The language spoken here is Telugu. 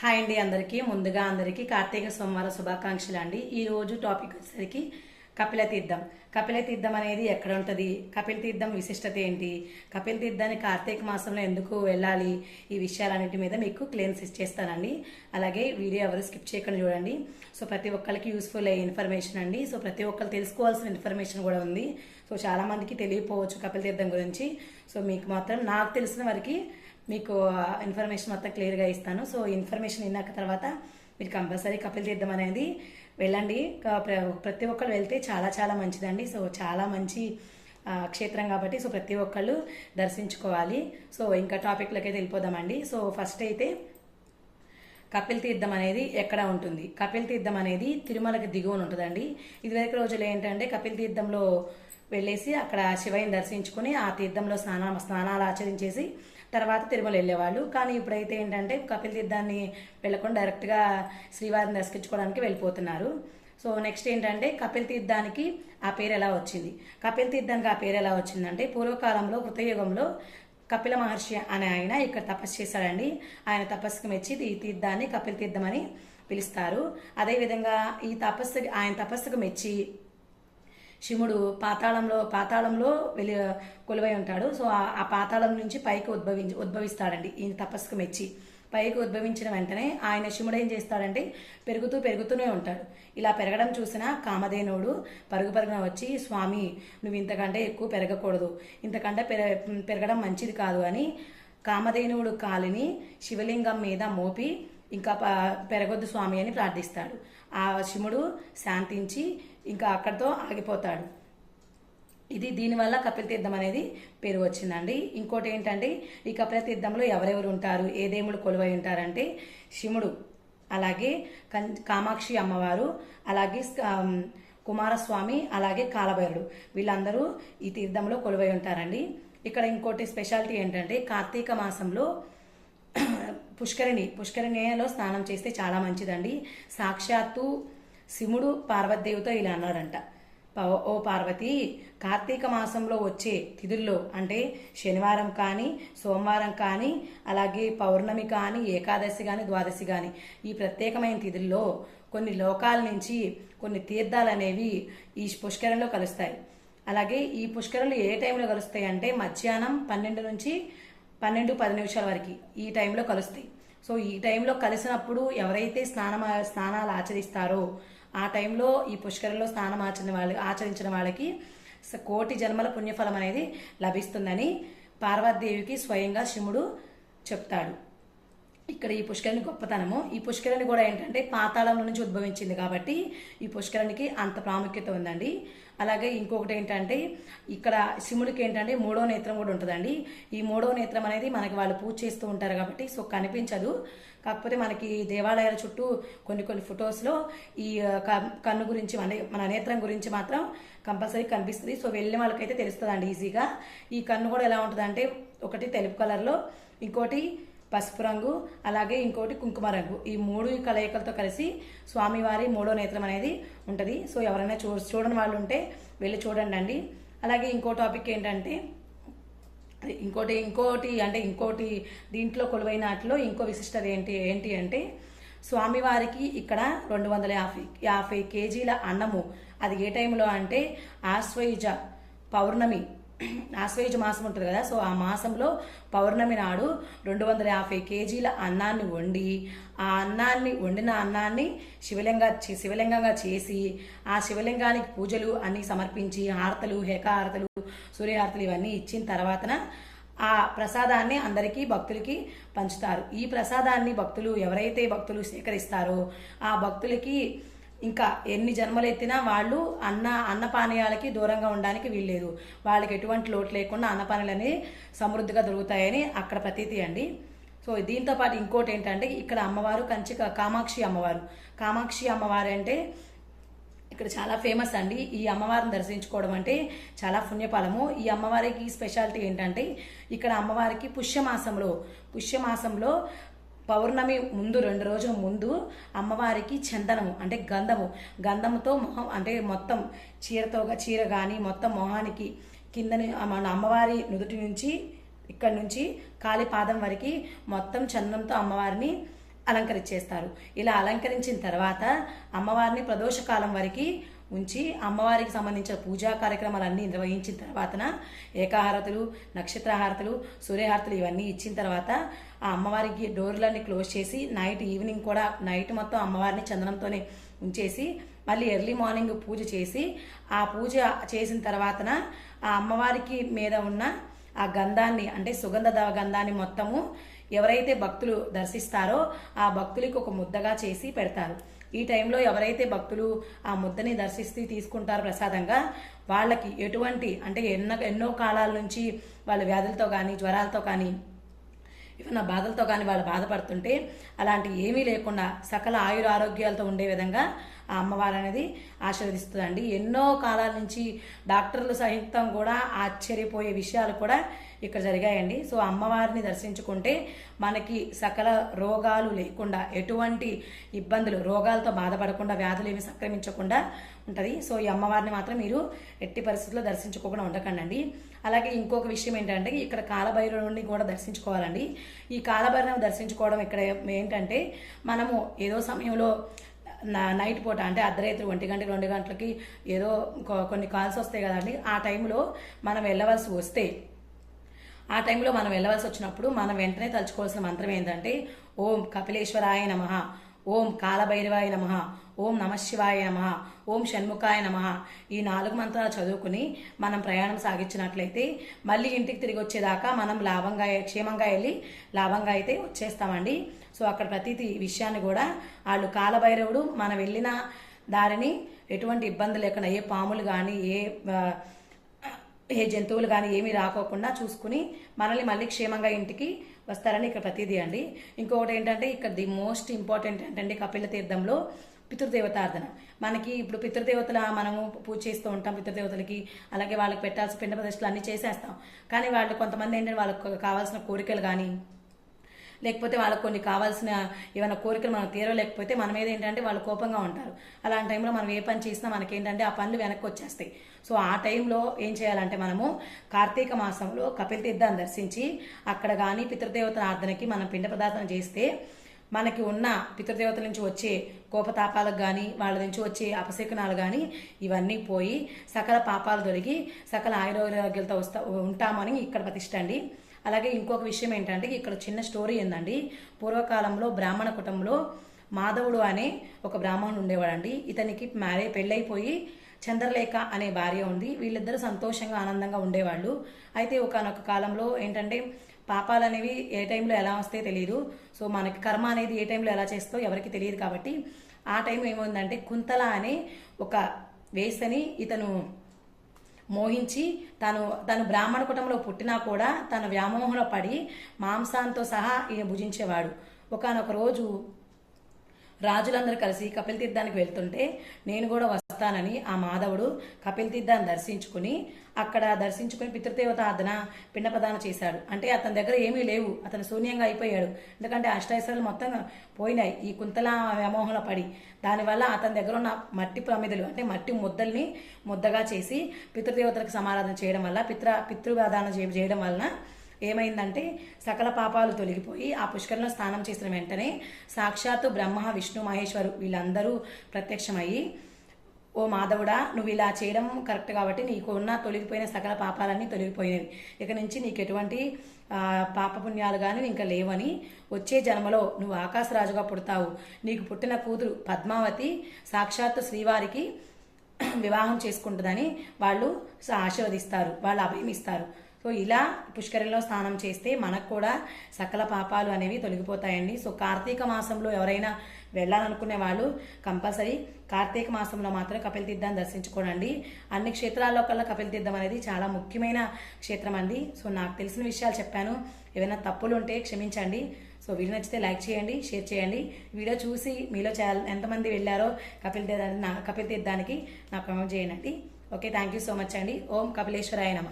హాయ్ అండి అందరికీ. ముందుగా అందరికీ కార్తీక సోమవారం శుభాకాంక్షలు అండి. ఈ రోజు టాపిక్ వచ్చేసరికి కపిల తీర్థం. కపిల తీర్థం అనేది ఎక్కడ ఉంటుంది? కపిల తీర్థం విశిష్టత ఏంటి? కపిల తీర్థాన్ని కార్తీక మాసంలో ఎందుకు వెళ్ళాలి? ఈ విషయాలన్నిటి మీద మీకు క్లియర్స్ ఇచ్చేస్తానండి. అలాగే వీడియో ఎవరు స్కిప్ చేయకుండా చూడండి. సో ప్రతి ఒక్కరికి యూస్ఫుల్ అయ్యే ఇన్ఫర్మేషన్ అండి. సో ప్రతి ఒక్కరు తెలుసుకోవాల్సిన ఇన్ఫర్మేషన్ కూడా ఉంది. సో చాలామందికి తెలియపోవచ్చు తెలియకపోవచ్చు కపిల తీర్థం గురించి. సో మీకు మాత్రం నాకు తెలిసిన వారికి మీకు ఇన్ఫర్మేషన్ మొత్తం క్లియర్గా ఇస్తాను. సో ఇన్ఫర్మేషన్ విన్నాక తర్వాత మీరు కంపల్సరీ కపిల్ తీర్థం అనేది వెళ్ళండి. ప్ర- ప్రతి ఒక్కరు వెళ్తే చాలా చాలా మంచిదండి. సో చాలా మంచి క్షేత్రం కాబట్టి సో ప్రతి ఒక్కళ్ళు దర్శించుకోవాలి. సో ఇంకా టాపిక్లోకి అయితే వెళ్ళిపోదామండి. సో ఫస్ట్ అయితే కపిల్ తీర్థం అనేది ఎక్కడ ఉంటుంది? కపిల్ తీర్థం అనేది తిరుమలకి దిగువన ఉంటుందండి. ఇదివరకు రోజులు ఏంటంటే కపిల్ తీర్థంలో వెళ్ళేసి అక్కడ శివయ్యని దర్శించుకుని ఆ తీర్థంలో స్నాన స్నానాలు ఆచరించేసి తర్వాత తిరుమల వెళ్ళేవాళ్ళు. కానీ ఇప్పుడైతే ఏంటంటే కపిల్ తీర్థాన్ని వెళ్ళకుండా డైరెక్ట్గా శ్రీవారిని దర్శించుకోవడానికి వెళ్ళిపోతున్నారు. సో నెక్స్ట్ ఏంటంటే కపిల్ తీర్థానికి ఆ పేరు ఎలా వచ్చింది? కపిల్ తీర్థానికి ఆ పేరు ఎలా వచ్చిందంటే పూర్వకాలంలో కృతయుగంలో కపిల మహర్షి అనే ఆయన ఇక్కడ తపస్సు చేశాడండి. ఆయన తపస్సుకు మెచ్చి ఈ తీర్థాన్ని కపిల్ తీర్థం అని పిలుస్తారు. అదేవిధంగా ఈ తపస్సు ఆయన తపస్సుకు మెచ్చి శివుడు పాతాళంలో పాతాళంలో వెలి కొలువై ఉంటాడు. సో ఆ- పాతాళం నుంచి పైకి ఉద్భవించి ఉద్భవిస్తాడండి ఈ తపస్సుకు మెచ్చి. పైకి ఉద్భవించిన వెంటనే ఆయన శివుడు ఏం చేస్తాడంటే పెరుగుతూ పెరుగుతూనే ఉంటాడు. ఇలా పెరగడం చూసిన కామధేనుడు పరుగు పరుగున వచ్చి స్వామి నువ్వు ఇంతకంటే ఎక్కువ పెరగకూడదు. ఇంతకంటే పెర పెరగడం మంచిది కాదు అని కామధేనువుడు కాలిని శివలింగం మీద మోపి ఇంకా పెరగొద్దు స్వామి అని ప్రార్థిస్తాడు. ఆ శివుడు శాంతించి ఇంకా అక్కడితో ఆగిపోతాడు. ఇది దీనివల్ల కపిల తీర్థం అనేది పేరు వచ్చిందండి. ఇంకోటి ఏంటంటే ఈ కపిల తీర్థంలో ఎవరెవరు ఉంటారు ఏ దేవుడు కొలువై ఉంటారంటే శివుడు అలాగే కం కామాక్షి అమ్మవారు అలాగే కుమారస్వామి అలాగే కాలభైరుడు. వీళ్ళందరూ ఈ తీర్థంలో కొలువై ఉంటారండి. ఇక్కడ ఇంకోటి స్పెషాలిటీ ఏంటంటే కార్తీక మాసంలో పుష్కరిణి పుష్కరిణిలో స్నానం చేస్తే చాలా మంచిదండి. సాక్షాత్తు శివుడు పార్వతీదేవితో ఇలా అన్నారంట. ప- ఓ పార్వతి కార్తీక మాసంలో వచ్చే తిథుల్లో అంటే శనివారం కానీ సోమవారం కానీ అలాగే పౌర్ణమి కానీ ఏకాదశి కానీ ద్వాదశి కానీ ఈ ప్రత్యేకమైన తిథుల్లో కొన్ని లోకాల నుంచి కొన్ని తీర్థాలు అనేవి ఈ పుష్కరంలో కలుస్తాయి. అలాగే ఈ పుష్కరాలు ఏ టైంలో కలుస్తాయి అంటే మధ్యాహ్నం పన్నెండు నుంచి పన్నెండు పది నిమిషాల వరకు ఈ టైంలో కలుస్తాయి. సో ఈ టైంలో కలిసినప్పుడు ఎవరైతే స్నానం స్నానాలు ఆచరిస్తారో ఆ టైంలో ఈ పుష్కరంలో స్నానం ఆచరణ వాళ్ళ ఆచరించిన వాళ్ళకి కోటి జన్మల పుణ్యఫలం అనేది లభిస్తుందని పార్వతీదేవికి స్వయంగా శివుడు చెప్తాడు. ఇక్కడ ఈ పుష్కరిణి గొప్పతనము. ఈ పుష్కరిణి కూడా ఏంటంటే పాతాళం నుంచి ఉద్భవించింది కాబట్టి ఈ పుష్కరిణికి అంత ప్రాముఖ్యత ఉందండి. అలాగే ఇంకొకటి ఏంటంటే ఇక్కడ శివుడికి ఏంటంటే మూడో నేత్రం కూడా ఉంటుందండి. ఈ మూడో నేత్రం అనేది మనకి వాళ్ళు పూజ చేస్తూ ఉంటారు కాబట్టి సో కనిపించదు. కాకపోతే మనకి దేవాలయాల చుట్టూ కొన్ని కొన్ని ఫొటోస్లో ఈ క- కన్ను గురించి మన మన నేత్రం గురించి మాత్రం కంపల్సరీ కనిపిస్తుంది. సో వెళ్ళిన వాళ్ళకైతే తెలుస్తుందండి ఈజీగా. ఈ కన్ను కూడా ఎలా ఉంటుందంటే ఒకటి తెలుపు కలర్లో ఇంకోటి పసుపు రంగు అలాగే ఇంకోటి కుంకుమ రంగు. ఈ మూడు కలయికలతో కలిసి స్వామివారి మూడో నేత్రం అనేది ఉంటుంది. సో ఎవరైనా చూ చూడని వాళ్ళు ఉంటే వెళ్ళి చూడండి అండి అలాగే ఇంకో టాపిక్ ఏంటంటే ఇంకోటి ఇంకోటి అంటే ఇంకోటి దీంట్లో కొలువైనట్లో ఇంకో విశిష్టత ఏంటి ఏంటి అంటే స్వామివారికి ఇక్కడ రెండు వందల యాభై యాభై కేజీల అన్నము. అది ఏ టైంలో అంటే ఆశ్వయుజ పౌర్ణమి ఆశ్వయుజ మాసం ఉంటుంది కదా సో ఆ మాసంలో పౌర్ణమి నాడు రెండు వందల యాభై కేజీల అన్నాన్ని వండి ఆ అన్నాన్ని వండిన అన్నాన్ని శివలింగా శివలింగంగా చేసి ఆ శివలింగానికి పూజలు అన్ని సమర్పించి హారతలు హేకాహారతలు సూర్యహారతలు ఇవన్నీ ఇచ్చిన తర్వాతన ఆ ప్రసాదాన్ని అందరికీ భక్తులకి పంచుతారు. ఈ ప్రసాదాన్ని భక్తులు ఎవరైతే భక్తులు స్వీకరిస్తారో ఆ భక్తులకి ఇంకా ఎన్ని జన్మలు ఎత్తినా వాళ్ళు అన్న అన్నపానీయాలకి దూరంగా ఉండడానికి వీల్లేదు. వాళ్ళకి ఎటువంటి లోటు లేకుండా అన్నపానీలు అనేవి సమృద్ధిగా దొరుకుతాయని అక్కడ ప్రతీతి అండి. సో దీంతో పాటు ఇంకోటి ఏంటంటే ఇక్కడ అమ్మవారు కంచి కామాక్షి అమ్మవారు. కామాక్షి అమ్మవారు అంటే ఇక్కడ చాలా ఫేమస్ అండి. ఈ అమ్మవారిని దర్శించుకోవడం అంటే చాలా పుణ్యఫలము. ఈ అమ్మవారికి స్పెషాలిటీ ఏంటంటే ఇక్కడ అమ్మవారికి పుష్యమాసంలో పుష్యమాసంలో పౌర్ణమి ముందు రెండు రోజుల ముందు అమ్మవారికి చందనము అంటే గంధము. గంధముతో మొహం అంటే మొత్తం చీరతో చీర కానీ మొత్తం మొహానికి కిందని మన అమ్మవారి నుదుటి నుంచి ఇక్కడ నుంచి కాలిపాదం వరకు మొత్తం చందనంతో అమ్మవారిని అలంకరించేస్తారు. ఇలా అలంకరించిన తర్వాత అమ్మవారిని ప్రదోషకాలం వరకు ఉంచి అమ్మవారికి సంబంధించిన పూజా కార్యక్రమాలన్నీ నిర్వహించిన తర్వాతన ఏకాహారతులు నక్షత్రహారతులు సూర్యహారతులు ఇవన్నీ ఇచ్చిన తర్వాత ఆ అమ్మవారికి డోర్లన్నీ క్లోజ్ చేసి నైట్ ఈవినింగ్ కూడా నైట్ మొత్తం అమ్మవారిని చందనంతోనే ఉంచేసి మళ్ళీ ఎర్లీ మార్నింగ్ పూజ చేసి ఆ పూజ చేసిన తర్వాతన ఆ అమ్మవారికి మీద ఉన్న ఆ గంధాన్ని అంటే సుగంధ దవ గంధాన్ని మొత్తము ఎవరైతే భక్తులు దర్శిస్తారో ఆ భక్తులకి ఒక ముద్దగా చేసి పెడతారు. ఈ టైంలో ఎవరైతే భక్తులు ఆ ముద్దని దర్శిస్తూ తీసుకుంటారో ప్రసాదంగా వాళ్ళకి ఎటువంటి అంటే ఎన్నో ఎన్నో కాలాల నుంచి వాళ్ళ వ్యాధులతో కానీ జ్వరాలతో కానీ ఏమైనా బాధలతో కానీ వాళ్ళు బాధపడుతుంటే అలాంటి ఏమీ లేకుండా సకల ఆయుర ఆరోగ్యాలతో ఉండే విధంగా ఆ అమ్మవారు అనేది ఆశీర్వదిస్తుందండి. ఎన్నో కాలాల నుంచి డాక్టర్లు సహితం కూడా ఆశ్చర్యపోయే విషయాలు కూడా ఇక్కడ జరిగాయండి. సో అమ్మవారిని దర్శించుకుంటే మనకి సకల రోగాలు లేకుండా ఎటువంటి ఇబ్బందులు రోగాలతో బాధపడకుండా వ్యాధులు ఏమి సంక్రమించకుండా ఉంటుంది. సో ఈ అమ్మవారిని మాత్రం మీరు ఎట్టి పరిస్థితుల్లో దర్శించుకోకుండా ఉండకండి అలాగే ఇంకొక విషయం ఏంటంటే ఇక్కడ కాలభైరవుని కూడా దర్శించుకోవాలండి. ఈ కాలభైరవం దర్శించుకోవడం ఇక్కడ ఏంటంటే మనము ఏదో సమయంలో నైట్ పూట అంటే అర్ధరాత్రి ఒంటి గంట రెండు గంటలకి ఏదో కొన్ని కాల్స్ వస్తాయి కదండి. ఆ టైంలో మనం వెళ్ళవలసి వస్తే ఆ టైంలో మనం వెళ్ళవలసి వచ్చినప్పుడు మనం వెంటనే తలుచుకోవాల్సిన మంత్రం ఏంటంటే ఓం కపిలేశ్వరాయ నమ ఓం కాలభైరవాయ నమ ఓం నమశివాయ నమ ఓం షణ్ముఖాయ నమ. ఈ నాలుగు మంత్రాలు చదువుకుని మనం ప్రయాణం సాగించినట్లయితే మళ్ళీ ఇంటికి తిరిగి వచ్చేదాకా మనం లాభంగా క్షేమంగా వెళ్ళి లాభంగా అయితే వచ్చేస్తామండి. సో అక్కడ ప్రతి విషయాన్ని కూడా వాళ్ళు కాలభైరవుడు మనం వెళ్ళిన దారిని ఎటువంటి ఇబ్బంది లేకుండా ఏ పాములు కానీ ఏ ఏ జంతువులు కానీ ఏమీ రాకోకుండా చూసుకుని మనల్ని మళ్ళీ క్షేమంగా ఇంటికి వస్తారని ఇక్కడ ప్రతిదీ అండి. ఇంకొకటి ఏంటంటే ఇక్కడ ది మోస్ట్ ఇంపార్టెంట్ ఏంటంటే కపిల తీర్థంలో పితృదేవతార్థన. మనకి ఇప్పుడు పితృదేవతల మనము పూజ చేస్తూ ఉంటాం పితృదేవతలకి అలాగే వాళ్ళకి పెట్టాల్సిన పిండ ప్రదర్శనలు అన్నీ చేసేస్తాం. కానీ వాళ్ళు కొంతమంది ఏంటంటే వాళ్ళకి కావాల్సిన కోరికలు కానీ లేకపోతే వాళ్ళకి కొన్ని కావాల్సిన ఏమైనా కోరికలు మనం తీరలేకపోతే మన మీద ఏంటంటే వాళ్ళు కోపంగా ఉంటారు. అలాంటి టైంలో మనం ఏ పని చేసినా మనకేంటంటే ఆ పనులు వెనక్కి వచ్చేస్తాయి సో ఆ టైంలో ఏం చేయాలంటే మనము కార్తీక మాసంలో కపిల తీర్థాన్ని దర్శించి అక్కడ కానీ పితృదేవత ఆర్ధనకి మనం పిండ పదార్థం చేస్తే మనకి ఉన్న పితృదేవతల నుంచి వచ్చే కోపతాపాలకు కానీ వాళ్ళ నుంచి వచ్చే అపశకునాలు కానీ ఇవన్నీ పోయి సకల పాపాలు తొలగి సకల ఆయురోగ్యాలతో వస్తా ఉంటామని ఇక్కడ ప్రతిష్ట అండి అలాగే ఇంకొక విషయం ఏంటంటే ఇక్కడ చిన్న స్టోరీ ఏందండి. పూర్వకాలంలో బ్రాహ్మణ కుటుంబంలో మాధవుడు అనే ఒక బ్రాహ్మణుడు ఉండేవాడండి. ఇతనికి మ్యారే పెళ్ళైపోయి చంద్రలేఖ అనే భార్య ఉంది. వీళ్ళిద్దరూ సంతోషంగా ఆనందంగా ఉండేవాళ్ళు. అయితే ఒకనొక కాలంలో ఏంటంటే పాపాలు అనేవి ఏ టైంలో ఎలా వస్తాయో తెలియదు సో మనకి కర్మ అనేది ఏ టైంలో ఎలా చేస్తో ఎవరికి తెలియదు కాబట్టి ఆ టైం ఏమైందంటే కుంతల అనే ఒక వేసని ఇతను మోహించి తను తను బ్రాహ్మణ కుటుంబంలో పుట్టినా కూడా తన వ్యామోహంలో పడి మాంసాంతో సహా ఈయన భుజించేవాడు. ఒకనొక రోజు రాజులందరూ కలిసి కపిల తీర్థానికి వెళ్తుంటే నేను కూడా వస్తానని ఆ మాధవుడు కపిల తీర్థాన్ని దర్శించుకుని అక్కడ దర్శించుకుని పితృదేవత ఆరాధన పిండ ప్రదానం చేశాడు. అంటే అతని దగ్గర ఏమీ లేవు. అతను శూన్యంగా అయిపోయాడు. ఎందుకంటే అష్టైశ్వర్యాలు మొత్తం పోయినాయి. ఈ కుంతల వ్యామోహంలో పడి దానివల్ల అతని దగ్గర ఉన్న మట్టి ప్రమిదలు అంటే మట్టి ముద్దల్ని ముద్దగా చేసి పితృదేవతలకు సమారాధన చేయడం వల్ల పితృ పితృవాదానం చేయ- చేయడం వలన ఏమైందంటే సకల పాపాలు తొలగిపోయి ఆ పుష్కరంలో స్నానం చేసిన వెంటనే సాక్షాత్తు బ్రహ్మ విష్ణు మహేశ్వరు వీళ్ళందరూ ప్రత్యక్షమయ్యి ఓ మాధవుడా నువ్వు ఇలా చేయడం కరెక్ట్ కాబట్టి నీకు ఉన్న తొలగిపోయిన సకల పాపాలన్నీ తొలగిపోయినవి. ఇక నుంచి నీకు ఎటువంటి పాపపుణ్యాలు కానీ ఇంకా లేవని వచ్చే జన్మలో నువ్వు ఆకాశరాజుగా పుడతావు. నీకు పుట్టిన కూతురు పద్మావతి సాక్షాత్తు శ్రీవారికి వివాహం చేసుకుంటుందని వాళ్ళు ఆశీర్వదిస్తారు వాళ్ళు అభయమిస్తారు సో ఇలా పుష్కరంలో స్నానం చేస్తే మనకు కూడా సకల పాపాలు అనేవి తొలగిపోతాయండి. సో కార్తీక మాసంలో ఎవరైనా వెళ్ళాలనుకునే వాళ్ళు కంపల్సరీ కార్తీక మాసంలో మాత్రం కపిల తీర్థాన్ని దర్శించుకోనండి. అన్ని క్షేత్రాల్లో కల్లా కపిల తీర్థం అనేది చాలా ముఖ్యమైన క్షేత్రం అండి సో నాకు తెలిసిన విషయాలు చెప్పాను. ఏమైనా తప్పులు ఉంటే క్షమించండి. సో వీడియో నచ్చితే లైక్ చేయండి షేర్ చేయండి. వీడియో చూసి మీలో చాలా ఎంతమంది వెళ్ళారో కపిల్ తీర్థాన్ని నా కపిల్ తీర్థానికి నాకు కామెంట్ చేయండి. Okay thank you so much అండి. ఓం కపిలేశ్వరాయ నమ.